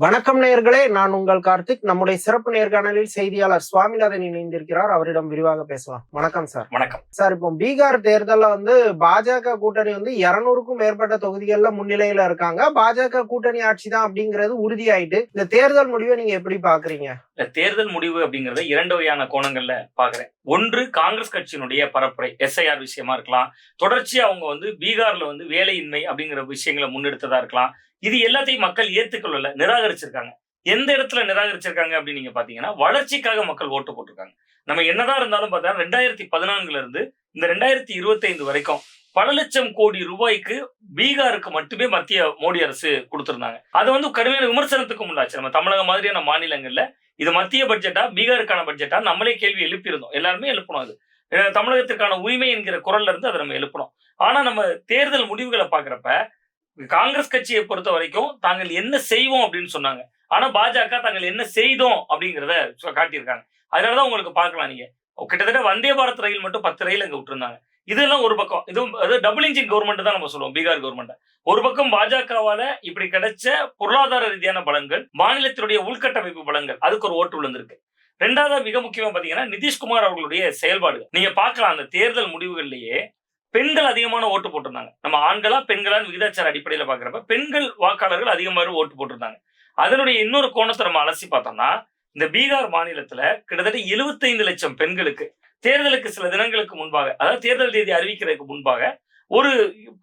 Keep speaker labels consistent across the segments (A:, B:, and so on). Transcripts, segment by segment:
A: வணக்கம் நேயர்களே நான் உங்கள் கார்த்திக். நம்முடைய சிறப்பு நேர்காணலில் செய்தியாளர் சுவாமிநாதன் இணைந்திருக்கிறார். அவரிடம் விரிவாக பேசலாம். வணக்கம் சார்.
B: வணக்கம்.
A: சார் இப்போ பீகார் தேர்தல்ல வந்து பாஜக கூட்டணி வந்து இருநூறுக்கும் மேற்பட்ட தொகுதிகள்ல முன்னிலையில இருக்காங்க. பாஜக கூட்டணி ஆட்சி தான் அப்படிங்கிறது உறுதியாயிட்டு இந்த தேர்தல் முடிவை நீங்க எப்படி பாக்குறீங்க?
B: இந்த தேர்தல் முடிவு அப்படிங்கறத இரண்டு வகையான கோணங்கள்ல பாக்குறேன். ஒன்று காங்கிரஸ் கட்சியினுடைய பரப்புரை எஸ்ஐஆர் விஷயமா இருக்கலாம். தொடர்ச்சியா அவங்க வந்து பீகார்ல வந்து வேலையின்மை அப்படிங்கிற விஷயங்களை முன்னெடுத்ததா இருக்கலாம். இது எல்லாத்தையும் மக்கள் ஏத்துக்கொள்ளல நிராகரிச்சிருக்காங்க. எந்த இடத்துல நிராகரிச்சிருக்காங்க அப்படின்னு நீங்க பாத்தீங்கன்னா வளர்ச்சிக்காக மக்கள் ஓட்டு போட்டிருக்காங்க. நம்ம என்னதான் இருந்தாலும் பார்த்தா ரெண்டாயிரத்தி பதினான்குல இருந்து இந்த ரெண்டாயிரத்தி இருபத்தி ஐந்து வரைக்கும் பல லட்சம் கோடி ரூபாய்க்கு பீகாருக்கு மட்டுமே மத்திய மோடி அரசு கொடுத்திருந்தாங்க. அது வந்து கடுமையான விமர்சனத்துக்கு உள்ளாச்சு நம்ம தமிழகம் மாதிரியான மாநிலங்கள்ல இது மத்திய பட்ஜெட்டா பீகாருக்கான பட்ஜெட்டா நம்மளே கேள்வி எழுப்பியிருந்தோம். எல்லாருமே எழுப்பணும் அது. தமிழகத்திற்கான உரிமை என்கிற குரல்ல இருந்து அதை நம்ம எழுப்பணும். ஆனா நம்ம தேர்தல் முடிவுகளை பாக்குறப்ப காங்கிரஸ் கட்சியை பொறுத்த வரைக்கும் தாங்கள் என்ன செய்வோம் அப்படின்னு சொன்னாங்க. ஆனா பாஜக தாங்கள் என்ன செய்தோம் அப்படிங்கிறத காட்டியிருக்காங்க. அதனாலதான் உங்களுக்கு பார்க்கலாம் நீங்க. கிட்டத்தட்ட வந்தே பாரத் ரயில் மட்டும் பத்து ரயில் அங்க விட்டுருந்தாங்க. இதெல்லாம் ஒரு பக்கம். இது அது டபுள் இன்ஜின் கவர்மெண்ட் தான் நம்ம சொல்லுவோம் பீகார் கவர்மெண்ட் ஒரு பக்கம் பாஜகவால இப்படி கிடைச்ச பொருளாதார ரீதியான பலன்கள் மாநிலத்தினுடைய உள்கட்டமைப்பு பலன்கள் அதுக்கு ஒரு ஓட்டு விழுந்திருக்கு. ரெண்டாவது மிக முக்கியமா பாத்தீங்கன்னா நிதிஷ்குமார் அவர்களுடைய செயல்பாடு நீங்க பார்க்கலாம் அந்த தேர்தல் முடிவுகள்லயே பெண்கள் அதிகமான ஓட்டு போட்டிருந்தாங்க. நம்ம ஆண்களா பெண்களான்னு விகிதாச்சார அடிப்படையில பாக்குறப்ப பெண்கள் வாக்காளர்கள் அதிகமாக ஓட்டு போட்டிருந்தாங்க. அதனுடைய இன்னொரு கோணத்தை நம்ம அலசி பார்த்தோம்னா இந்த பீகார் மாநிலத்துல கிட்டத்தட்ட 75 லட்சம் பெண்களுக்கு தேர்தலுக்கு சில தினங்களுக்கு முன்பாக அதாவது தேர்தல் தேதி அறிவிக்கிறதுக்கு முன்பாக ஒரு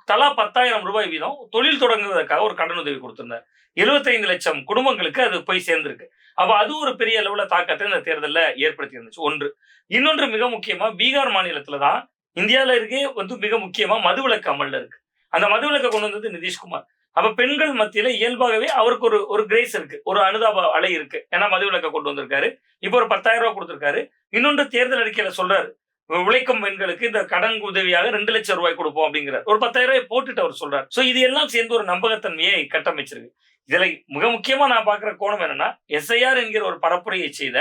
B: தலா பத்தாயிரம் ரூபாய் வீதம் தொழில் தொடங்குவதற்காக ஒரு கடனுதவி கொடுத்திருந்தார். 75 லட்சம் குடும்பங்களுக்கு அது போய் சேர்ந்திருக்கு. அப்ப அது ஒரு பெரிய அளவுல தாக்கத்தை இந்த தேர்தல்ல ஏற்படுத்தி இருந்துச்சு ஒன்று. இன்னொன்று மிக முக்கியமா பீகார் மாநிலத்துல தான் இந்தியால இருக்கே வந்து மிக முக்கியமா மதுவிலக்கு அமல்ல இருக்கு. அந்த மதுவிலக்கை கொண்டு வந்தது நிதிஷ்குமார். அப்ப பெண்கள் மத்தியில இயல்பாகவே அவருக்கு ஒரு ஒரு கிரேஸ் இருக்கு. ஒரு அனுதாப அலை இருக்கு. ஏன்னா மதுவிலக்கை கொண்டு வந்திருக்காரு. இப்போ ஒரு பத்தாயிரம் ரூபாய் கொடுத்திருக்காரு. இன்னொன்று தேர்தல் அறிக்கையில சொல்றாரு. உழைக்கும் பெண்களுக்கு இந்த கடன் உதவியாக ரெண்டு லட்சம் ரூபாய் கொடுப்போம் அப்படிங்கிறார். ஒரு பத்தாயிரம் ரூபாய் போட்டுட்டு அவர் சொல்றாரு. சோ இது எல்லாம் சேர்ந்து ஒரு நம்பகத்தன்மையை கட்டமைச்சிருக்கு. இதுல மிக முக்கியமா நான் பாக்குற கோணம் என்னன்னா எஸ்ஐஆர் என்கிற ஒரு பரப்புரையை செய்த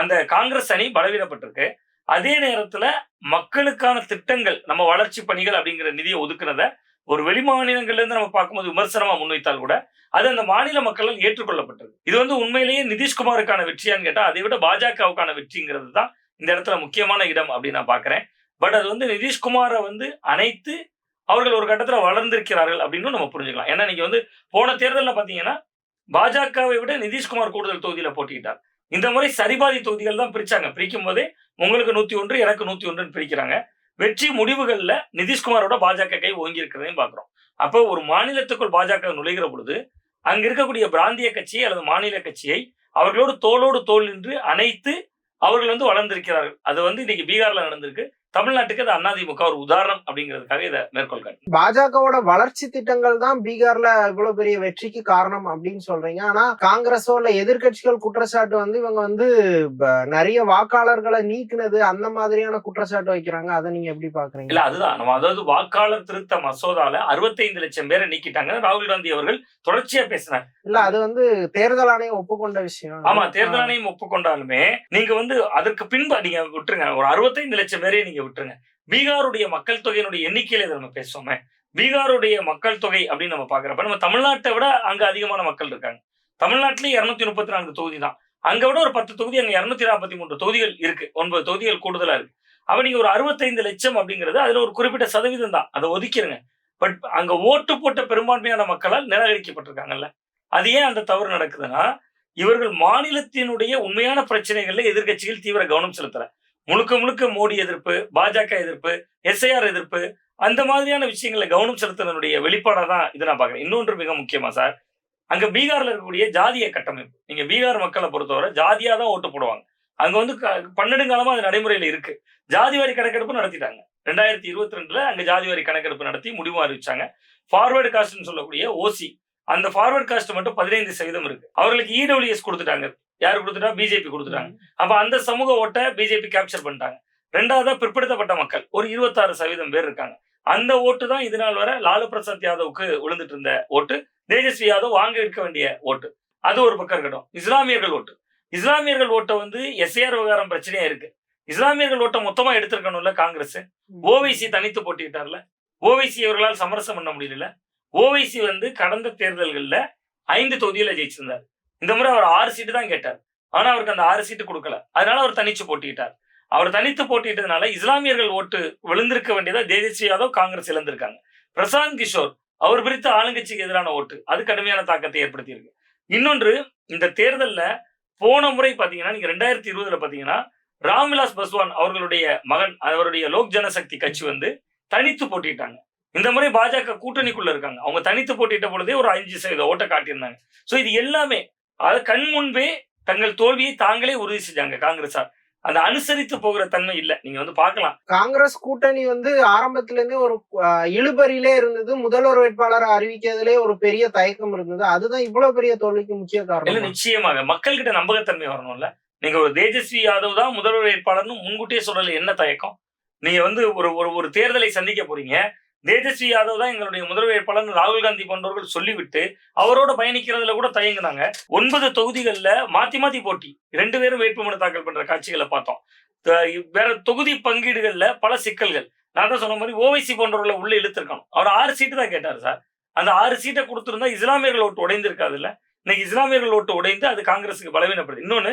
B: அந்த காங்கிரஸ் அணி பலவீனப்பட்டிருக்கு. அதே நேரத்துல மக்களுக்கான திட்டங்கள் நம்ம வளர்ச்சி பணிகள் அப்படிங்கிற நிதியை ஒதுக்குனத ஒரு வெளி மாநிலங்கள்ல இருந்து நம்ம பார்க்கும்போது விமர்சனமா முன்வைத்தால் கூட அது அந்த மாநில மக்களால் ஏற்றுக்கொள்ளப்பட்டது. இது வந்து உண்மையிலேயே நிதிஷ்குமாருக்கான வெற்றியான்னு கேட்டா அதை விட பாஜகவுக்கான வெற்றிங்கிறது தான் இந்த இடத்துல முக்கியமான இடம் அப்படின்னு நான் பாக்குறேன் பட் அது வந்து நிதிஷ்குமாரை வந்து அனைத்து அவர்கள் ஒரு கட்டத்துல வளர்ந்திருக்கிறார்கள் அப்படின்னு நம்ம புரிஞ்சுக்கலாம். ஏன்னா நீங்க வந்து போன தேர்தலில் பாத்தீங்கன்னா பாஜகவை விட நிதிஷ்குமார் கூடுதல் தொகுதியில போட்டிக்கிட்டார் இந்த முறை சரிபாதி தொகுதிகள் தான் பிரிச்சாங்க. பிரிக்கும் போதே உங்களுக்கு நூத்தி ஒன்று எனக்கு நூத்தி ஒன்றுன்னு பிரிக்கிறாங்க. வெற்றி முடிவுகள்ல நிதிஷ்குமாரோட பாஜக கை ஓங்கி இருக்கிறதையும் பாக்குறோம். அப்போ ஒரு மாநிலத்துக்குள் பாஜக நுழைகிற பொழுது அங்க இருக்கக்கூடிய பிராந்திய கட்சியை அல்லது மாநில கட்சியை அவர்களோடு தோளோடு தோல் நின்று அனைத்து அவர்கள் வந்து வளர்ந்திருக்கிறார்கள். அது வந்து இன்னைக்கு பீகார்ல நடந்திருக்கு. தமிழ்நாட்டுக்கு அது அதிமுக ஒரு உதாரணம் அப்படிங்கிறதுக்காக இதை மேற்கோள் காட்டு
A: பாஜகவோட வளர்ச்சி திட்டங்கள் தான் பீகார்ல இவ்வளவு பெரிய வெற்றிக்கு காரணம் அப்படின்னு சொல்றீங்க. ஆனா காங்கிரஸோ இல்ல எதிர்க்கட்சிகள் குற்றச்சாட்டு வந்து இவங்க வந்து நிறைய வாக்காளர்களை நீக்குனது அந்த மாதிரியான குற்றச்சாட்டு வைக்கிறாங்க. அதை நீங்க எப்படி பாக்குறீங்க?
B: இல்ல அதுதான். நம்ம அதாவது வாக்காளர் திருத்த மசோதால 65 லட்சம் பேரை நீக்கிட்டாங்க. ராகுல் காந்தி அவர்கள் தொடர்ச்சியா பேசினார்.
A: இல்ல அது வந்து தேர்தல் ஆணையம் ஒப்புக்கொண்ட விஷயம்.
B: ஆமா தேர்தல் ஆணையம் ஒப்புக்கொண்டாலுமே நீங்க வந்து அதற்கு பின்பு நீங்க விட்டுருங்க. ஒரு 65 லட்சம் பேரையும் நீங்க விட்டுருங்க. பீகாருடைய மக்கள் தொகையினுடைய எண்ணிக்கையில இதை நம்ம பேசுவோமே. பீகாருடைய மக்கள் தொகை அப்படின்னு நம்ம பாக்குறப்ப நம்ம தமிழ்நாட்டை விட அங்க அதிகமான மக்கள் இருக்காங்க. தமிழ்நாட்டிலேயே இருநூத்தி முப்பத்தி நான்கு தொகுதி தான் அங்க விட ஒரு பத்து தொகுதி அங்க இருநூத்தி நாற்பத்தி மூன்று தொகுதிகள் இருக்கு. ஒன்பது தொகுதிகள் கூடுதலா இருக்கு. அப்ப நீங்க ஒரு 65 லட்சம் அப்படிங்கிறது அதுல ஒரு குறிப்பிட்ட சதவீதம் தான். அதை ஒதுக்கிருங்க. பட் அங்க ஓட்டு போட்ட பெரும்பான்மையான மக்களால் நிராகரிக்கப்பட்டிருக்காங்கல்ல. அது ஏன் அந்த தவறு நடக்குதுன்னா இவர்கள் மாநிலத்தினுடைய உண்மையான பிரச்சனைகள்ல எதிர்க்கட்சிகள் தீவிர கவனம் செலுத்தல. முழுக்க முழுக்க மோடி எதிர்ப்பு பாஜக எதிர்ப்பு எஸ்ஐஆர் எதிர்ப்பு அந்த மாதிரியான விஷயங்களை கவனம் செலுத்தினுடைய வெளிப்பாடாக தான் இதை நான் பார்க்குறேன். இன்னொன்று மிக முக்கியமா சார் அங்கே பீகாரில் இருக்கக்கூடிய ஜாதிய கட்டமைப்பு. நீங்கள் பீகார் மக்களை பொறுத்தவரை ஜாதியாக தான் ஓட்டு போடுவாங்க. அங்கே வந்து க- அது நடைமுறையில் இருக்கு. ஜாதி வாரி கணக்கெடுப்பு நடத்திட்டாங்க. ரெண்டாயிரத்தி இருபத்தி ரெண்டுல அங்கே ஜாதி வாரி கணக்கெடுப்பு நடத்தி முடிவு அறிவிச்சாங்க. ஃபார்வேர்டு காஸ்ட்னு சொல்லக்கூடிய ஓசி அந்த ஃபார்வர்ட் காஸ்ட் மட்டும் பதினைந்து சதவீதம் இருக்கு. அவர்களுக்கு இடபிள்யூஎஸ் கொடுத்துட்டாங்க. யாரு கொடுத்துட்டா? பிஜேபி கொடுத்துட்டாங்க. அப்ப அந்த சமூக ஓட்டை பிஜேபி கேப்சர் பண்ணிட்டாங்க. ரெண்டாவதா பிற்படுத்தப்பட்ட மக்கள். ஒரு இருபத்தாறு சதவீதம் பேர் இருக்காங்க. அந்த ஓட்டு தான் இது நாள் வரை லாலு பிரசாத் யாதவுக்கு விழுந்துட்டு இருந்த ஓட்டு. தேஜஸ்வி யாதவ் வாங்க இருக்க வேண்டிய ஓட்டு. அது ஒரு பக்கம் இருக்கட்டும். இஸ்லாமியர்கள் ஓட்டு. இஸ்லாமியர்கள் ஓட்டை வந்து எஸ்ஏஆர் விவகாரம் பிரச்சனையா இருக்கு. இஸ்லாமியர்கள் ஓட்டை மொத்தமா எடுத்திருக்கணும்ல காங்கிரஸ். ஓவைசி தனித்து போட்டிட்டார்ல ஓவைசி அவர்களால் சமரசம் பண்ண முடியல ஓவைசி வந்து கடந்த தேர்தல்கள்ல ஐந்து தொகுதியில ஜெயிச்சிருந்தார். இந்த முறை அவர் ஆறு சீட்டு தான் கேட்டார். ஆனா அவருக்கு அந்த ஆறு சீட்டு கொடுக்கல. அதனால அவர் தனிச்சு போட்டியிட்டார். அவர் தனித்து போட்டிட்டதுனால இஸ்லாமியர்கள் ஓட்டு விழுந்திருக்க வேண்டியதா தேஜஸ்வி யாதவ் காங்கிரஸ் இழந்திருக்காங்க. பிரசாந்த் கிஷோர் அவர் பிரித்த ஆளுங்கட்சிக்கு எதிரான ஓட்டு. அது கடுமையான தாக்கத்தை ஏற்படுத்தியிருக்கு. இன்னொன்று இந்த தேர்தல்ல போன முறை பாத்தீங்கன்னா நீங்க ரெண்டாயிரத்தி இருபதுல பாத்தீங்கன்னா ராம்விலாஸ் பஸ்வான் அவர்களுடைய மகன் அவருடைய லோக் ஜனசக்தி கட்சி வந்து தனித்து போட்டிட்டாங்க இந்த முறை பாஜக கூட்டணிக்குள்ள இருக்காங்க. அவங்க தனித்து போட்டியிட்ட பொழுதே ஒரு அஞ்சு சதவீத ஓட்டை காட்டியிருந்தாங்க. சோ இது எல்லாமே அது கண் முன்பே தங்கள் தோல்வியை தாங்களே உறுதி செஞ்சாங்க காங்கிரஸார் அந்த அனுசரித்து போகிற தன்மை இல்ல. நீங்க வந்து பார்க்கலாம்.
A: காங்கிரஸ் கூட்டணி வந்து ஆரம்பத்துல இருந்தே ஒரு இழுபறியிலே இருந்தது. முதல்வர் வேட்பாளரை அறிவிக்கிறதுலே ஒரு பெரிய தயக்கம் இருந்தது. அதுதான் இவ்வளவு பெரிய தோல்விக்கு முக்கிய
B: இல்ல
A: காரணம்
B: நிச்சயமாக. மக்கள்கிட்ட நம்பகத்தன்மை வரணும்ல. நீங்க ஒரு தேஜஸ்வி யாதவ் தான் முதல்வர் வேட்பாளர்னு முன்கூட்டியே சொல்றதுல என்ன தயக்கம்? நீங்க வந்து ஒரு ஒரு ஒரு தேர்தலை சந்திக்க போறீங்க. தேஜஸ்வி யாதவ் தான் எங்களுடைய முதல்வர் வேட்பாளர் ராகுல் காந்தி போன்றவர்கள் சொல்லிவிட்டு அவரோட பயணிக்கிறதுல கூட தயங்குனாங்க. ஒன்பது தொகுதிகள்ல மாத்தி மாத்தி போட்டி. ரெண்டு பேரும் வேட்புமனு தாக்கல் பண்ற காட்சிகளை பார்த்தோம். வேற தொகுதி பங்கீடுகள்ல பல சிக்கல்கள். நான் தான் சொன்ன மாதிரி ஓவைசி போன்றவர்களை உள்ள இழுத்திருக்கணும். அவர் ஆறு சீட்டு தான் கேட்டார் சார். அந்த ஆறு சீட்டை கொடுத்துருந்தா இஸ்லாமியர்கள் ஓட்டு உடைந்திருக்காது இல்ல. இன்னைக்கு இஸ்லாமியர்கள் ஓட்டு உடைந்து அது காங்கிரஸுக்கு பலவீனப்படுது. இன்னொன்னு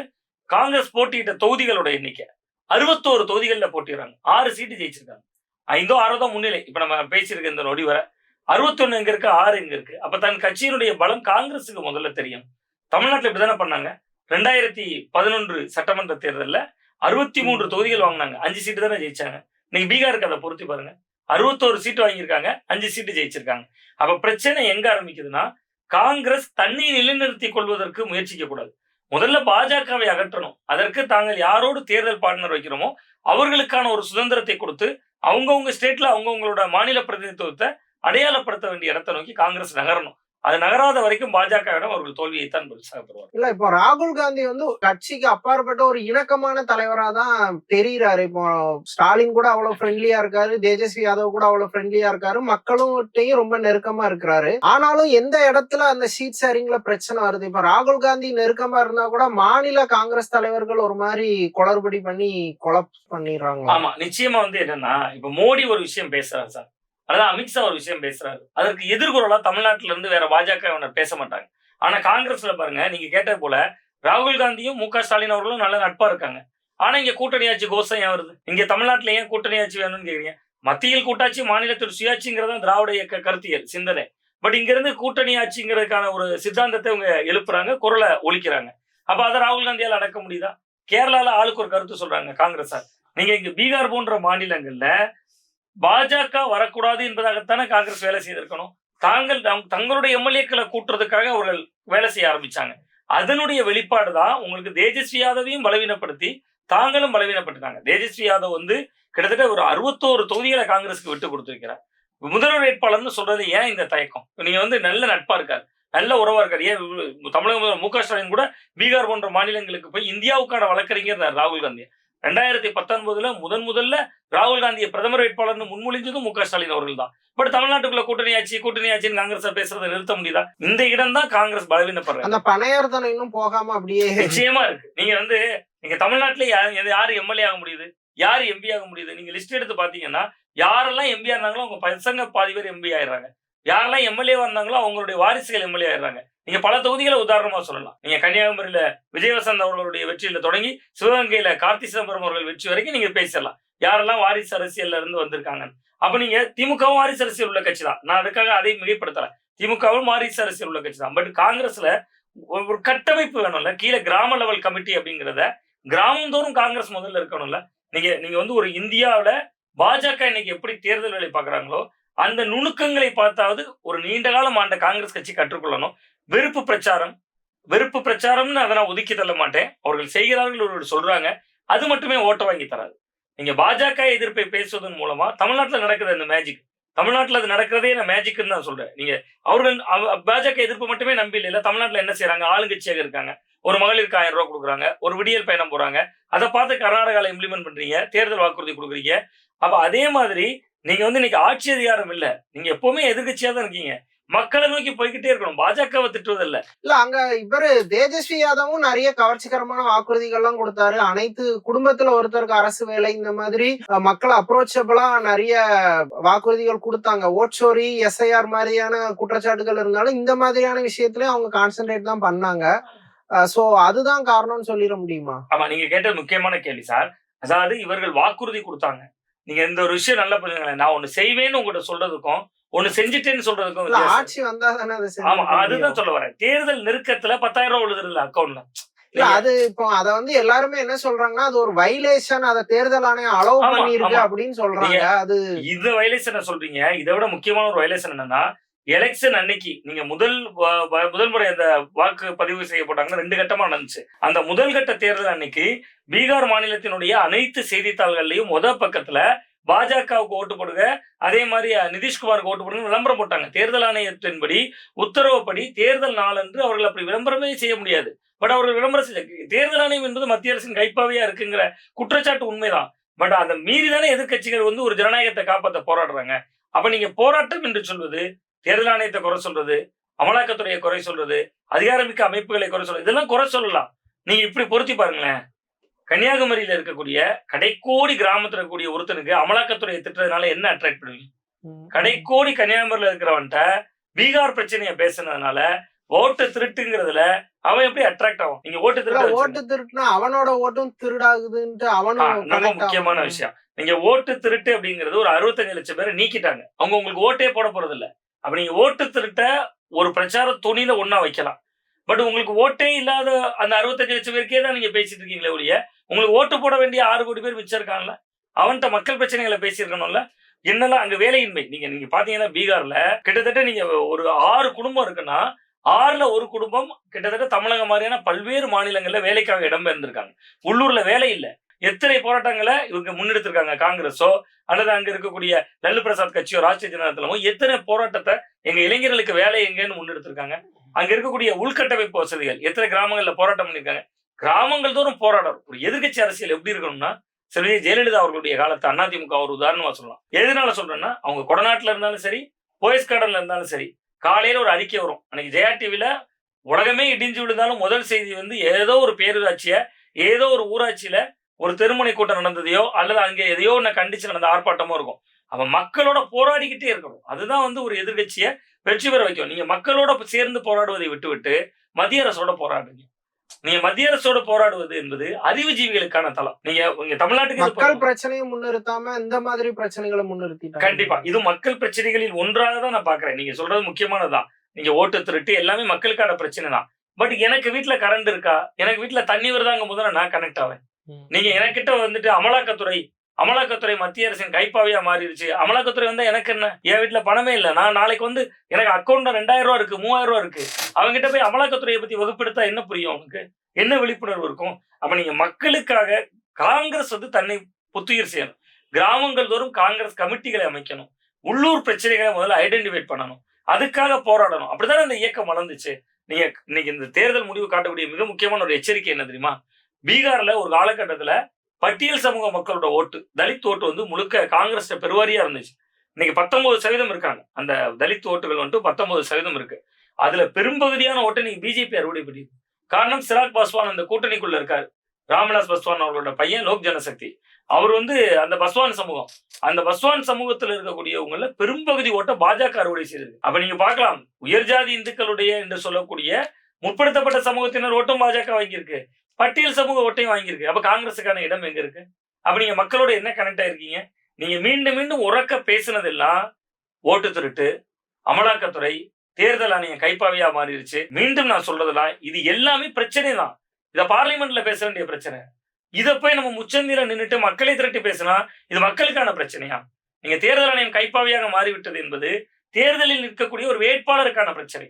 B: காங்கிரஸ் போட்டியிட்ட தொகுதிகளோட எண்ணிக்கை. அறுபத்தோரு தொகுதிகள்ல போட்டிடுறாங்க ஆறு சீட்டு ஜெயிச்சிருக்காங்க. ஐந்தோ ஆறோ தான் முன்னிலை. இப்ப நம்ம பேசியிருக்க இந்த நொடி வர. அறுபத்தொன்னு எங்க இருக்கு? ஆறு எங்க இருக்கு? அப்ப தன் கட்சியினுடைய பலம் காங்கிரஸுக்கு முதல்ல தெரியும். தமிழ்நாட்டில் இப்படிதானே பண்ணாங்க. ரெண்டாயிரத்தி பதினொன்று சட்டமன்ற தேர்தலில் அறுபத்தி மூன்று தொகுதிகள் வாங்கினாங்க. அஞ்சு சீட்டு தானே ஜெயிச்சாங்க. இன்னைக்கு பீகாருக்கு அதை பொருத்தி பாருங்க. அறுபத்தோரு சீட்டு வாங்கியிருக்காங்க. அஞ்சு சீட்டு ஜெயிச்சிருக்காங்க. அப்ப பிரச்சனை எங்க ஆரம்பிக்குதுன்னா காங்கிரஸ் தன்னை நிலைநிறுத்தி கொள்வதற்கு முயற்சிக்க கூடாது முதல்ல பாஜகவை அகற்றணும். அதற்கு தாங்கள் யாரோடு தேர்தல் பார்ட்னர் வைக்கிறோமோ அவர்களுக்கான ஒரு சுதந்திரத்தை கொடுத்து அவங்கவுங்க ஸ்டேட்ல அவங்கவுங்களோட மாநில பிரதிநிதித்துவத்தை அடையாளப்படுத்த வேண்டிய இடத்தை நோக்கி காங்கிரஸ் நகரணும். அது நகராத வரைக்கும் பாஜகவிடம் அவர்கள் தோல்வியைத்தான் பெருசாக
A: இல்ல இப்போ ராகுல் காந்தி வந்து கட்சிக்கு அப்பாற்பட்ட ஒரு இணக்கமான தலைவரா தான் தெரியுறாரு. இப்போ ஸ்டாலின் கூட அவ்வளவு ஃப்ரெண்ட்லியா இருக்காரு. தேஜஸ்வி யாதவ் கூட அவ்வளவு ஃப்ரெண்ட்லியா இருக்காரு. மக்களும் ரொம்ப நெருக்கமா இருக்கிறாரு. ஆனாலும் எந்த இடத்துல அந்த சீட் ஷேரிங்ல பிரச்சனை வருது? இப்ப ராகுல் காந்தி நெருக்கமா இருந்தா கூட மாநில காங்கிரஸ் தலைவர்கள் ஒரு மாதிரி குளறுபடி பண்ணி கொலப்ஸ் பண்ணிடுறாங்க
B: ஆமா நிச்சயமா வந்து என்னன்னா இப்ப மோடி ஒரு விஷயம் பேசுறாரு சார். அதான் அமித்ஷா ஒரு விஷயம் பேசுறாரு. அதற்கு எதிர்குறலா தமிழ்நாட்டுல இருந்து வேற பாஜக பேச மாட்டாங்க. ஆனா காங்கிரஸ்ல பாருங்க நீங்க கேட்டது போல ராகுல் காந்தியும் மு க ஸ்டாலின் அவர்களும் நல்ல நட்பா இருக்காங்க. ஆனா இங்க கூட்டணி ஆட்சி கோஷம் ஏன் வருது? இங்க தமிழ்நாட்டுல ஏன் கூட்டணி ஆட்சி வேணும்னு கேக்குறீங்க? மத்தியில் கூட்டாட்சி மாநிலத்தில் சுயாட்சிங்கிறது தான் திராவிட இயக்க கருத்தியல் சிந்தனை. பட் இங்க இருந்து கூட்டணி ஆட்சிங்கிறதுக்கான ஒரு சித்தாந்தத்தை இவங்க எழுப்புறாங்க குரலை ஒழிக்கிறாங்க. அப்ப அதை ராகுல் காந்தியால அடக்க முடியுதா? கேரளால ஆளுக்கு ஒரு கருத்து சொல்றாங்க காங்கிரஸார். நீங்க இங்க பீகார் போன்ற மாநிலங்கள்ல பாஜக வரக்கூடாது என்பதாகத்தானே காங்கிரஸ் வேலை செய்திருக்கணும். தாங்கள் தங்களுடைய எம்எல்ஏக்களை கூட்டுறதுக்காக அவர்கள் வேலை செய்ய ஆரம்பிச்சாங்க. அதனுடைய வெளிப்பாடு தான் உங்களுக்கு தேஜஸ்வி யாதவையும் பலவீனப்படுத்தி தாங்களும் பலவீனப்பட்டுட்டாங்க. தேஜஸ்வி யாதவ் வந்து கிட்டத்தட்ட ஒரு அறுபத்தோரு தொகுதிகளை காங்கிரஸுக்கு விட்டு கொடுத்துருக்கிறார். முதல்வர் வேட்பாளர்னு சொல்றது ஏன் இந்த தயக்கம்? நீங்க வந்து நல்ல நட்பா இருக்காரு. நல்ல உறவா இருக்காரு. ஏன் தமிழக முதல்வர் மு க ஸ்டாலின் கூட பீகார் போன்ற மாநிலங்களுக்கு போய் இந்தியாவுக்கான வழக்கறிஞர் ராகுல் காந்தி. ரெண்டாயிரத்தி பத்தொன்பதுல முதன் முதல்ல ராகுல் காந்தியை பிரதமர் வேட்பாளர்னு முன்மொழிஞ்சதும் மு க ஸ்டாலின் அவர்கள் தான் பட் தமிழ்நாட்டுக்குள்ள கூட்டணி ஆட்சி கூட்டணி ஆட்சின்னு காங்கிரஸ் பேசுறதை நிறுத்த முடியுதா? இந்த இடம் தான் காங்கிரஸ் பலவீனப்படுறாங்க
A: அந்த பனையர்தனம் இன்னும் போகாம அப்படியே
B: நிச்சயமா இருக்கு. நீங்க வந்து நீங்க தமிழ்நாட்டுல யாரு எம்எல்ஏ ஆக முடியுது? யாரு எம்பி ஆக முடியுது? நீங்க லிஸ்ட் எடுத்து பாத்தீங்கன்னா யாரெல்லாம் எம்பி இருந்தாங்களோ அவங்க பசங்க பாதி பேர் எம்பி ஆயிடுறாங்க. யாரெல்லாம் எம்எல்ஏ வந்தாங்களோ அவங்களுடைய வாரிசுகள் எம்எல்ஏ ஆயிடுறாங்க. நீங்க பல தொகுதிகளை உதாரணமா சொல்லலாம். நீங்க கன்னியாகுமரியில விஜயவசந்த் அவர்களுடைய வெற்றியில தொடங்கி சிவகங்கையில கார்த்தி சிதம்பரம் அவர்கள் வெற்றி வரைக்கும் நீங்க பேசலாம். யாரெல்லாம் வாரிசு அரசியல்ல இருந்து வந்திருக்காங்க அப்ப நீங்க திமுகவும் வாரிசு அரசியல் உள்ள கட்சி தான். நான் அதுக்காக அதை மிகைப்படுத்தல திமுகவும் வாரிசு அரசியல் உள்ள கட்சி தான். பட் காங்கிரஸ்ல ஒரு கட்டமைப்பு வேணும்ல. கீழே கிராம லெவல் கமிட்டி அப்படிங்கிறத கிராமந்தோறும் காங்கிரஸ் முதல்ல இருக்கணும்ல. நீங்க நீங்க வந்து ஒரு இந்தியாவில பாஜக இன்னைக்கு எப்படி தேர்தல் வேலை பார்க்கறாங்களோ அந்த நுணுக்கங்களை பார்த்தாவது ஒரு நீண்ட காலம் ஆண்ட காங்கிரஸ் கட்சி கற்றுக்கொள்ளணும். வெறுப்பு பிரச்சாரம். வெறுப்பு பிரச்சாரம்னு அதை நான் ஒதுக்கி தள்ள மாட்டேன். அவர்கள் செய்கிறார்கள் ஒரு சொல்றாங்க. அது மட்டுமே ஓட்ட வாங்கி தராது. நீங்க பாஜக எதிர்ப்பை பேசுவதன் மூலமா தமிழ்நாட்டுல நடக்குது அந்த மேஜிக் தமிழ்நாட்டுல அது நடக்கிறதே நான் மேஜிக்னு தான் சொல்றேன். நீங்க அவர்கள் பாஜக எதிர்ப்பு மட்டுமே நம்பி இல்லை தமிழ்நாட்டில் என்ன செய்யறாங்க ஆளுங்கட்சியாக இருக்காங்க. ஒரு மகளிருக்கு ஆயிரம் ரூபாய் கொடுக்குறாங்க. ஒரு விடியல் பயணம் போறாங்க. அதை பார்த்து கர்நாடகால இம்ப்ளிமெண்ட் பண்றீங்க. தேர்தல் வாக்குறுதி கொடுக்குறீங்க. அப்ப அதே மாதிரி நீங்க வந்து இன்னைக்கு ஆட்சி அதிகாரம் இல்ல. நீங்க எப்பவுமே எதிர்கட்சியா தான் இருக்கீங்க. மக்களை நோக்கி போய்கிட்டே இருக்கணும். பாஜகவை திட்டுவதில்ல.
A: இல்ல அங்க இவரு தேஜஸ்வி யாதவும் நிறைய கவர்ச்சிகரமான வாக்குறுதிகள்லாம் கொடுத்தாரு. அனைத்து குடும்பத்துல ஒருத்தருக்கு அரசு வேலை இந்த மாதிரி மக்களை அப்ரோச்சபிளா நிறைய வாக்குறுதிகள் கொடுத்தாங்க. ஓட்சோரி எஸ்ஐஆர் மாதிரியான குற்றச்சாட்டுகள் இருந்தாலும் இந்த மாதிரியான விஷயத்துலயும் அவங்க கான்சென்ட்ரேட் தான் பண்ணாங்க. சோ அதுதான் காரணம்னு சொல்லிட முடியுமா?
B: ஆமா நீங்க கேட்டது முக்கியமான கேள்வி சார். அதாவது இவர்கள் வாக்குறுதி கொடுத்தாங்க. நீங்க இந்த ஒரு விஷயம் நல்லா புரிஞ்சுங்களேன் நான் ஒண்ணு செய்வேன்னு உங்ககிட்ட சொல்றதுக்கும் ஒண்ணு செஞ்சுட்டேன்னு சொல்றதுக்கும்
A: ஆட்சி வந்தா தானே
B: ஆமா அதுதான் சொல்ல வரேன். தேர்தல் நெருக்கத்துல பத்தாயிரம் ரூபாய் விழுதுல அக்கௌண்ட்ல
A: இல்ல அது இப்போ அத வந்து எல்லாருமே என்ன சொல்றாங்கன்னா அது ஒரு வைலேஷன் அத தேர்தல் ஆணையம் அலோவ் பண்ணிருக்கு. அப்படின்னு சொல்றாங்க. அது
B: இந்த வயலேஷனை சொல்றீங்க. இதை விட முக்கியமான ஒரு வயலேஷன் என்னன்னா எலெக்ஷன் அன்னைக்கு நீங்க முதல் முதல் முறை அந்த வாக்கு பதிவு செய்யப்பட்டாங்க ரெண்டு கட்டமா நடந்துச்சு. அந்த முதல் கட்ட தேர்தல் அன்னைக்கு பீகார் மாநிலத்தினுடைய அனைத்து செய்தித்தாள்கள்லயும் முத பக்கத்துல பாஜகவுக்கு ஓட்டு போடுங்க அதே மாதிரி நிதிஷ்குமாருக்கு ஓட்டு போடுங்க விளம்பரம் போட்டாங்க. தேர்தல் ஆணையத்தின்படி உத்தரவுப்படி தேர்தல் நாளன்று அவர்கள் அப்படி விளம்பரமே செய்ய முடியாது. பட் அவர்கள் விளம்பரம் செய்ய தேர்தல் ஆணையம் என்பது மத்திய அரசின் கைப்பாவையா இருக்குங்கிற குற்றச்சாட்டு உண்மைதான். பட் அதை மீறி தானே எதிர்க்கட்சிகள் வந்து ஒரு ஜனநாயகத்தை காப்பாற்ற போராடுறாங்க. அப்ப நீங்க போராட்டம் என்று சொல்வது தேர்தல் ஆணையத்தை குறை சொல்றது அமலாக்கத்துறையை குறை சொல்றது அதிகாரமிக்க அமைப்புகளை குறை சொல்றது இதெல்லாம் குறை சொல்லலாம். நீங்க இப்படி பொருத்தி பாருங்களேன். கன்னியாகுமரியில இருக்கக்கூடிய கடைக்கோடி கிராமத்துல இருக்கக்கூடிய ஒருத்தனுக்கு அமலாக்கத்துறையை திட்டுறதுனால என்ன அட்ராக்ட் பண்ணுவீங்க? கடைக்கோடி கன்னியாகுமரியில இருக்கிறவன்ட்ட பீகார் பிரச்சனையை பேசுனதுனால ஓட்டு திருட்டுங்கிறதுல அவன் எப்படி அட்ராக்ட் ஆகும் நீங்க ஓட்டு திருட்டு
A: ஓட்டு திருட்டுனா அவனோட ஓட்டும் திருடாகுதுன்ட்டு அவனும்
B: ரொம்ப முக்கியமான. விஷயம். நீங்க ஓட்டு திருட்டு அப்படிங்கிறது ஒரு அறுபத்தஞ்சு லட்சம் பேரை நீக்கிட்டாங்க. அவங்க உங்களுக்கு ஓட்டே போட போறது இல்ல அப்ப நீங்க ஓட்டு திருட்ட ஒரு பிரச்சார துணியில ஒன்னா வைக்கலாம். பட் உங்களுக்கு ஓட்டே இல்லாத அந்த அறுபத்தஞ்சு லட்சம் பேருக்கே தான் நீங்க பேசிட்டு இருக்கீங்களே ஒழிய உங்களுக்கு ஓட்டு போட வேண்டிய ஆறு கோடி பேர் மிச்சம் அவன்கிட்ட மக்கள் பிரச்சனைகளை பேசியிருக்கணும்ல என்னெல்லாம் அங்க வேலையின்மை? நீங்க நீங்க பாத்தீங்கன்னா பீகார்ல கிட்டத்தட்ட நீங்க ஒரு ஆறு குடும்பம் இருக்குன்னா ஆறுல ஒரு குடும்பம் கிட்டத்தட்ட தமிழகம் மாதிரியான பல்வேறு மாநிலங்கள்ல வேலைக்காக இடம்பெயர்ந்திருக்காங்க. உள்ளூர்ல வேலை இல்லை. எத்தனை போராட்டங்களை இவங்க முன்னெடுத்திருக்காங்க காங்கிரஸோ அல்லது அங்க இருக்கக்கூடிய லல்லு பிரசாத் கட்சியோ ராஷ்டிரிய ஜனதாதளமோ எத்தனை போராட்டத்தை எங்க இளைஞர்களுக்கு வேலை எங்கன்னு முன்னெடுத்திருக்காங்க. அங்க இருக்கக்கூடிய உள்கட்டமைப்பு வசதிகள் எத்தனை கிராமங்கள்ல போராட்டம் பண்ணிருக்காங்க கிராமங்கள் தோறும் போராடணும். ஒரு எதிர்க்கட்சி அரசியல் எப்படி இருக்கணும்னா செல்வி ஜெயலலிதா அவர்களுடைய காலத்தை அதிமுக ஒரு உதாரணமா சொல்லலாம். எதனால சொல்றேன்னா அவங்க கொடநாட்டுல இருந்தாலும் சரி போயஸ் கார்டன்ல இருந்தாலும் சரி காலையில ஒரு அறிக்கை வரும். அன்னைக்கு ஜெயா டிவில உலகமே இடிஞ்சு விழுந்தாலும் முதல் செய்தி வந்து ஏதோ ஒரு பேரூராட்சிய ஏதோ ஒரு ஊராட்சியில ஒரு தெருமுனை கூட்டம் நடந்ததையோ அல்லது அங்கே எதையோ ஒன்று கண்டிச்சு நடந்த ஆர்ப்பாட்டமோ இருக்கும். அவன் மக்களோட போராடிக்கிட்டே இருக்கணும். அதுதான் வந்து ஒரு எதிர்கட்சியை வெற்றி பெற வைக்கும். நீங்க மக்களோட சேர்ந்து போராடுவதை விட்டுவிட்டு மத்திய அரசோட போராடுறீங்க. நீங்க மத்திய அரசோட போராடுவது என்பது அறிவுஜீவிகளுக்கான தளம். நீங்க இங்க தமிழ்நாட்டுக்கு
A: மக்கள் பிரச்சனையை முன்னிறுத்தாம இந்த மாதிரி பிரச்சனைகளை முன்னிறுத்திட்டாங்க.
B: கண்டிப்பா. இது மக்கள் பிரச்சனைகளில் ஒன்றாக தான் நான் பாக்குறேன் நீங்க சொல்றது முக்கியமானதுதான். நீங்க ஓட்டு திருட்டு எல்லாமே மக்களுக்கான பிரச்சனை தான் பட் எனக்கு வீட்ல கரண்ட் இருக்கா? எனக்கு வீட்ல தண்ணி வருதாங்க முதல்ல நான் கனெக்ட் ஆவேன். நீங்க எனக்கிட்ட வந்துட்டு அமலாக்கத்துறை அமலாக்கத்துறை மத்திய அரசின் கைப்பாவையா மாறிடுச்சு. அமலாக்கத்துறை வந்து எனக்கு என்ன? என் வீட்ல பணமே இல்ல. நான் நாளைக்கு வந்து எனக்கு அக்கௌண்ட்ல ரெண்டாயிரம் ரூபா இருக்கு மூவாயிரம் ரூபா இருக்கு. அவங்ககிட்ட போய் அமலாக்கத்துறையை பத்தி வகுப்பெடுத்தா என்ன புரியும் அவனுக்கு? என்ன விழிப்புணர்வு இருக்கும்? அப்ப நீங்க மக்களுக்காக காங்கிரஸ் வந்து தன்னை புத்துயிர் செய்யணும். கிராமங்கள் தோறும் காங்கிரஸ் கமிட்டிகளை அமைக்கணும். உள்ளூர் பிரச்சனைகளை முதல்ல ஐடென்டிஃபை பண்ணணும். அதுக்காக போராடணும். அப்படித்தானே இந்த இயக்கம் வளர்ந்துச்சு? நீங்க இன்னைக்கு இந்த தேர்தல் முடிவு காட்டக்கூடிய மிக முக்கியமான ஒரு எச்சரிக்கை என்ன தெரியுமா? பீகார்ல ஒரு காலகட்டத்துல பட்டியல் சமூக மக்களோட ஓட்டு தலித் ஓட்டு வந்து முழுக்க காங்கிரஸ் பெருவாரியா இருந்துச்சு. இன்னைக்கு பத்தொன்பது சதவீதம் இருக்காங்க. அந்த தலித் ஓட்டுகள் வந்துட்டு பத்தொன்பது சதவீதம் இருக்கு. அதுல பெரும்பகுதியான ஓட்டை நீங்க பிஜேபி அறுவடை பண்ணி காரணம் சிராக் பாஸ்வான் அந்த கூட்டணிக்குள்ள இருக்காரு. ராம்விலாஸ் பஸ்வான் அவர்களோட பையன் லோக் ஜனசக்தி. அவர் வந்து அந்த பஸ்வான் சமூகம் அந்த பஸ்வான் சமூகத்தில் இருக்கக்கூடியவங்கள பெரும்பகுதி ஓட்ட பாஜக அறுவடை செய்தது அப்ப நீங்க பார்க்கலாம் உயர்ஜாதி இந்துக்களுடைய என்று சொல்லக்கூடிய முற்படுத்தப்பட்ட சமூகத்தினர் ஓட்டும் பாஜக வாங்கியிருக்கு. பட்டியல் சமூக ஓட்டையும் வாங்கியிருக்கு. அப்ப காங்கிரஸுக்கான இடம் எங்க இருக்கு? அப்ப நீங்க மக்களோட என்ன கனெக்ட் ஆயிருக்கீங்க? நீங்க மீண்டும் மீண்டும் உறக்க பேசுனதெல்லாம் ஓட்டு திருட்டு அமலாக்கத்துறை தேர்தல் ஆணையம் கைப்பாவையா மாறிடுச்சு. மீண்டும் நான் சொல்றதெல்லாம் இது எல்லாமே பிரச்சனை தான் இதை பார்லிமெண்ட்ல பேச வேண்டிய பிரச்சனை. இதை போய் நம்ம முச்சந்தில நின்னுட்டு மக்களை திரட்டி பேசினா இது மக்களுக்கான பிரச்சனையா? நீங்க தேர்தல் ஆணையம் கைப்பாவையாக மாறிவிட்டது என்பது தேர்தலில் நிற்கக்கூடிய ஒரு வேட்பாளருக்கான பிரச்சனை.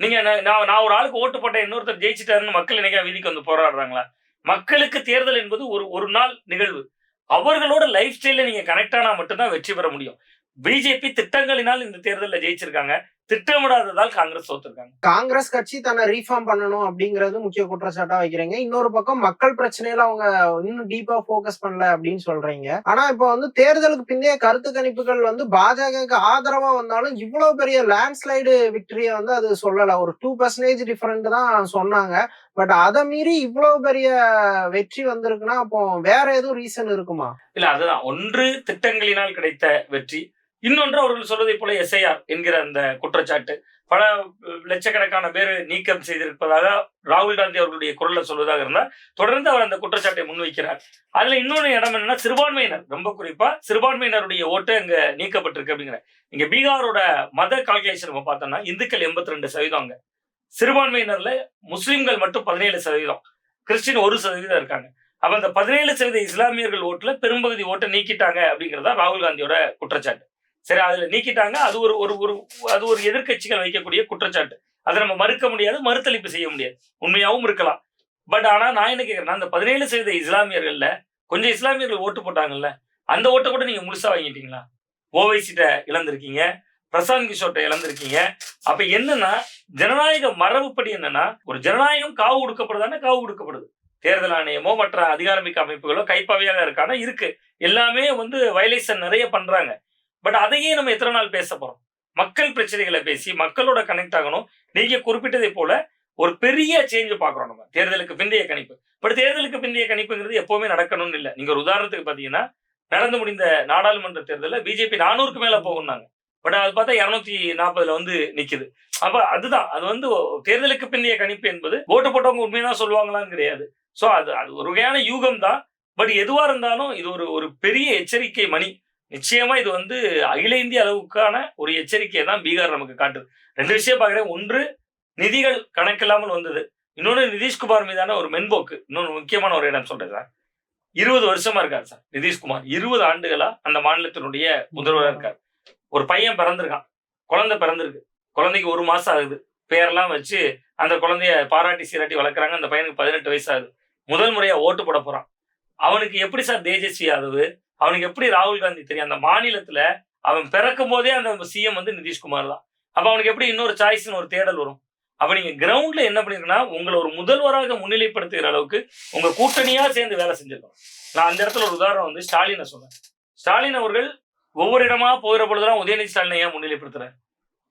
B: நீங்க நான் நான் ஒரு ஆளுக்கு ஓட்டு போட்டேன் இன்னொருத்தர் ஜெயிச்சிட்டாருன்னு மக்கள் என்னைக்கா வீதிக்கு வந்து போராடுறாங்களா? மக்களுக்கு தேர்தல் என்பது ஒரு ஒரு நாள் நிகழ்வு. அவர்களோட லைஃப் ஸ்டைல நீங்க கனெக்ட் ஆனா மட்டும்தான் வெற்றி பெற முடியும். பிஜேபி திட்டங்களினால் இந்த தேர்தலில் ஜெயிச்சிருக்காங்க. திட்டமிடாததால் காங்கிரஸ் தோத்துருக்காங்க.
A: காங்கிரஸ் கட்சி தன்னை ரீஃபார்ம் பண்ணணும் அப்படிங்கறது முக்கிய குற்றச்சாட்டா வைக்கிறீங்க. இன்னொரு பக்கம் மக்கள் பிரச்சனையில அவங்க இன்னும் டீப்பா ஃபோக்கஸ் பண்ணல அப்படின்னு சொல்றீங்க. ஆனா இப்போ வந்து தேர்தலுக்கு பிந்தைய கருத்து கணிப்புகள் வந்து பாஜகவுக்கு ஆதரவா வந்தாலும் இவ்வளவு பெரிய லேண்ட்ஸ்லைடு விக்டரிய வந்து அது சொல்லல. ஒரு டூ பர்சன்டேஜ் டிஃபரெண்ட் தான் சொன்னாங்க. பட் அதை மீறி இவ்வளவு பெரிய வெற்றி வந்திருக்குன்னா அப்போ வேற எதுவும் ரீசன் இருக்குமா?
B: இல்ல அதுதான். ஒன்று திட்டங்களினால் கிடைத்த வெற்றி. இன்னொன்று அவர்கள் சொல்வதை போல எஸ்ஐஆர் என்கிற அந்த குற்றச்சாட்டு. பல லட்சக்கணக்கான பேர் நீக்கம் செய்திருப்பதாக ராகுல் காந்தி அவர்களுடைய குரல்ல சொல்வதாக இருந்தால் தொடர்ந்து அவர் அந்த குற்றச்சாட்டை முன்வைக்கிறார். அதுல இன்னொன்று இடம் என்னன்னா சிறுபான்மையினர். ரொம்ப குறிப்பா சிறுபான்மையினருடைய ஓட்டு அங்க நீக்கப்பட்டிருக்கு அப்படிங்கிற. இங்க பீகாரோட மத கால்குலேஷன் நம்ம பார்த்தோம்னா இந்துக்கள் எண்பத்தி ரெண்டு சதவீதம் அங்க. சிறுபான்மையினர்ல முஸ்லிம்கள் மட்டும் பதினேழு சதவீதம். கிறிஸ்டின் ஒரு சதவீதம் இருக்காங்க. அப்ப அந்த பதினேழு சதவீத இஸ்லாமியர்கள் ஓட்டுல பெரும்பகுதி ஓட்டை நீக்கிட்டாங்க அப்படிங்கறதா ராகுல் காந்தியோட குற்றச்சாட்டு. சரி அதுல நீக்கிட்டாங்க. அது ஒரு ஒரு ஒரு அது ஒரு எதிர்க்கட்சிகள் வைக்கக்கூடிய குற்றச்சாட்டு. அதை நம்ம மறுக்க முடியாது மறுத்தளிப்பு செய்ய முடியாது. உண்மையாகவும் இருக்கலாம். பட் ஆனா நான் என்ன கேட்குறேன் அந்த பதினேழு சதவீத இஸ்லாமியர்கள்ல கொஞ்சம் இஸ்லாமியர்கள் ஓட்டு போட்டாங்கல்ல அந்த ஓட்டை கூட நீங்க முழுசா வாங்கிட்டீங்களா? ஓவைசிட்ட இழந்திருக்கீங்க பிரசாந்த் கிஷோர்ட்ட இழந்திருக்கீங்க. அப்ப என்னன்னா ஜனநாயக மரபுப்படி என்னன்னா ஒரு ஜனநாயகம் காவு கொடுக்கப்படுதானே காவு கொடுக்கப்படுது தேர்தல் ஆணையமோ மற்ற அதிகாரமிக்க அமைப்புகளோ கைப்பாவையாக இருக்கானா? இருக்கு. எல்லாமே வந்து வயலேஷன் நிறைய பண்றாங்க. பட் அதையே நம்ம எத்தனை நாள் பேச போறோம்? மக்கள் பிரச்சனைகளை பேசி மக்களோட கனெக்ட் ஆகணும். நீங்க குறிப்பிட்டதை போல ஒரு பெரிய சேஞ்ச் பாக்குறோம் நம்ம. தேர்தலுக்கு பிந்தைய கணிப்பு. பட் தேர்தலுக்கு பிந்தைய கணிப்புங்கிறது எப்பவுமே நடக்கணும்னு இல்லை. நீங்க ஒரு உதாரணத்துக்கு பாத்தீங்கன்னா நடந்து முடிந்த நாடாளுமன்ற தேர்தலில் பிஜேபி நானூறுக்கு மேல போகும்னாங்க. பட் அது பார்த்தா இரநூத்தி நாற்பதுல வந்து நிக்குது. அப்ப அதுதான். அது வந்து தேர்தலுக்கு பிந்தைய கணிப்பு என்பது ஓட்டு போட்டவங்க உண்மையதான் சொல்லுவாங்களான்னு கிடையாது. சோ அது அது ஒரு வகையான யூகம் தான் பட் எதுவா இருந்தாலும் இது ஒரு ஒரு பெரிய எச்சரிக்கை மணி. நிச்சயமா இது வந்து அகில இந்திய அளவுக்கான ஒரு எச்சரிக்கையை தான் பீகார் நமக்கு காட்டுது. ரெண்டு விஷயம் பார்க்குறேன். ஒன்று நிதிகள் கணக்கில்லாமல் வந்தது. இன்னொன்று நிதிஷ்குமார் மீதான ஒரு மென்போக்கு. இன்னொன்று முக்கியமான ஒரு இடம் சொல்றேன் சார். இருபது வருஷமா இருக்கார் சார் நிதிஷ்குமார். இருபது ஆண்டுகளா அந்த மாநிலத்தினுடைய முதல்வராக இருக்கார். ஒரு பையன் பிறந்திருக்கான். குழந்தை பிறந்திருக்கு. குழந்தைக்கு ஒரு மாசம் ஆகுது. பேரெல்லாம் வச்சு அந்த குழந்தைய பாராட்டி சீராட்டி வளர்க்குறாங்க. அந்த பையனுக்கு பதினெட்டு வயசு ஆகுது. முதல் முறையா ஓட்டு போட போறான். அவனுக்கு எப்படி சார் தேஜஸ்வி யாதவ் அவனுக்கு எப்படி ராகுல் காந்தி தெரியும்? அந்த மாநிலத்துல அவன் பிறக்கும் போதே அந்த சிஎம் வந்து நிதிஷ்குமார் தான். அப்ப அவனுக்கு எப்படி இன்னொரு சாய்ஸ்னு ஒரு தேடல் வரும்? அப்ப நீங்க கிரவுண்ட்ல என்ன பண்ணிருக்கீங்கன்னா உங்களை ஒரு முதல்வராக முன்னிலைப்படுத்துகிற அளவுக்கு உங்க கூட்டணியா சேர்ந்து வேலை செஞ்சிருக்கோம் நான் அந்த இடத்துல ஒரு உதாரணம் வந்து ஸ்டாலினை சொன்னேன். ஸ்டாலின் அவர்கள் ஒவ்வொரு இடமா போகிற பொழுதுலாம் உதயநிதி ஸ்டாலினை ஏன் முன்னிலைப்படுத்துறாரு?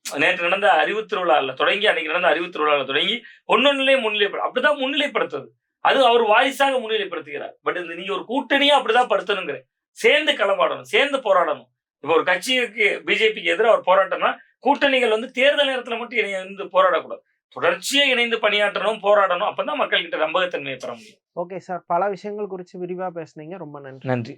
B: நேற்று நடந்த அறிவு திருவிழாவில் தொடங்கி அன்னைக்கு நடந்த அறிவு திருவிழால தொடங்கி ஒன்னொன்னுலேயே முன்னிலைப்படு அப்படிதான் முன்னிலைப்படுத்துறது அது அவர் வாரிசாக முன்னிலைப்படுத்துகிறார். பட் இந்த நீங்க ஒரு கூட்டணியா அப்படிதான் படுத்தணுங்கிறேன். சேர்ந்து களமாடணும் சேர்ந்து போராடணும். இப்போ ஒரு கட்சிக்கு பிஜேபிக்கு எதிராக ஒரு போராட்டம்னா கூட்டணிகள் வந்து தேர்தல் நேரத்துல மட்டும் இணைந்து போராடக்கூடாது. தொடர்ச்சியா இணைந்து பணியாற்றணும் போராடணும் அப்பதான் மக்கள் கிட்ட நம்பகத்தன்மையை பெற முடியும்.
A: Okay sir. பல விஷயங்கள் குறித்து விரிவா பேசுனீங்க. ரொம்ப நன்றி.
B: நன்றி.